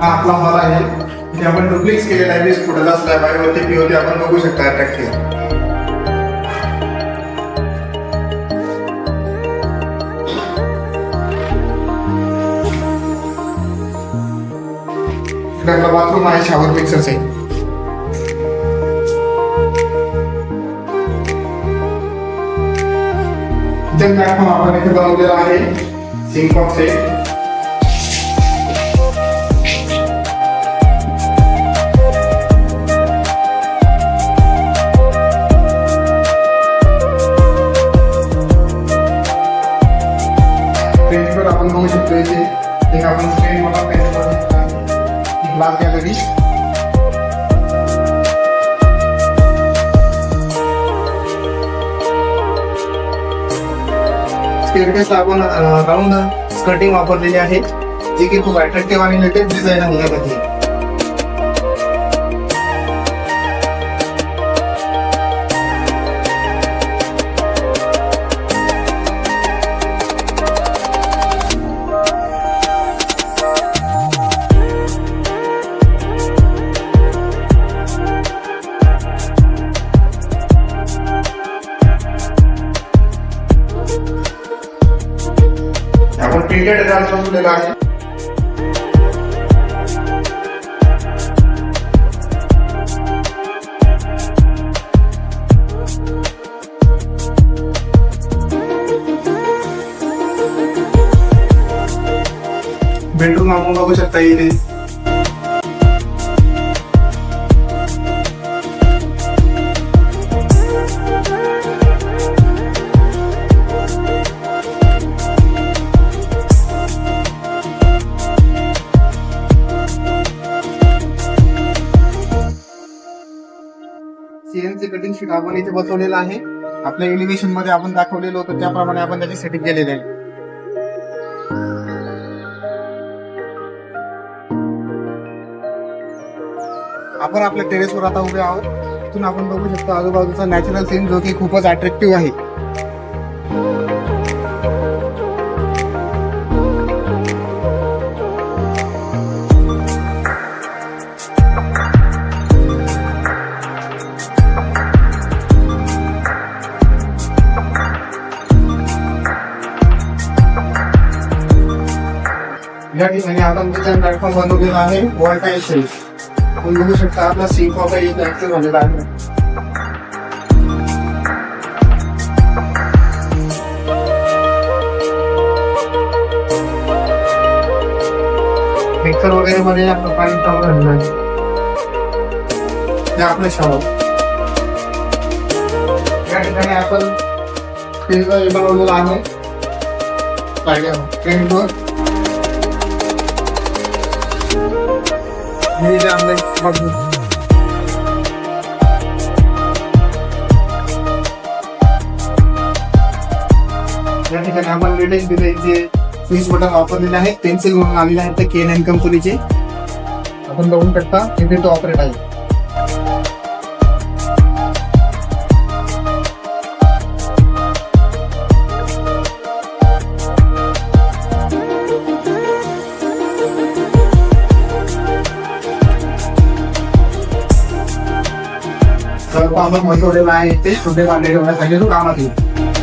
हा आपला हॉल आहे इथे आपण डुप्लिक्स केलेला आहे वीस फुटाचा स्लॅब आहे वरती आपण बघू शकता अटॅक आपला बाथरूम आहे शावर मिक्सरचे किचन प्लॅटफॉर्म आपण इथे बनवलेला आहे सिंक बॉक्स आहे એ મોટો પેનલ છે આ ક્લાસ જે આવી સ્કર્ટિંગ આપોન કટિંગ આપર લેલી છે જે કે થોડ અટ્રેક્ટિવ અને મોડર્ન ડિઝાઇન નું બની हीटेड एनालिसिस में मिला बेडरूम आपको लोगों को ही नहीं सीएनसी कटिंग शीट आपण इथे बसवलेलं आहे आपल्या एलिव्हेशन मध्ये आपण दाखवलेलं होतं त्याप्रमाणे आपण त्याची सेटिंग केलेली आहे आपण आपल्या टेरेसवर आता उभे आहोत तिथून आपण बघू शकतो आजूबाजूचा नॅचरल सीन जो की खूपच अट्रॅक्टिव्ह आहे तो या ठिकाणी आपण किचन प्लॅटफॉर्म बनवलेला आहे वॉलटाईल शेल्फ आपण बघू शकता आपला सिंक वगैरे इन्व्हेस्ट झालेला आहे मिक्सर वगैरे मध्ये आपलं पाणी टाकून आहे आपलं शॉवर ठिकाणी आपण फ्रीज बनवलेला आहे क्रेडिट वर मी या ठिकाणी आम्हाला रिटर्न दिले जे फ्रीज बटन वापरलेले आहेत पेन्सिल म्हणून आलेले आहेत ते केन एन कंपनीचे आपण बघून टाकता इथे तो ऑपरेट आहे rồi qua mới ngồi chỗ đây mai tết chúng đây bạn đây rồi thấy cái thuốc đau mà thì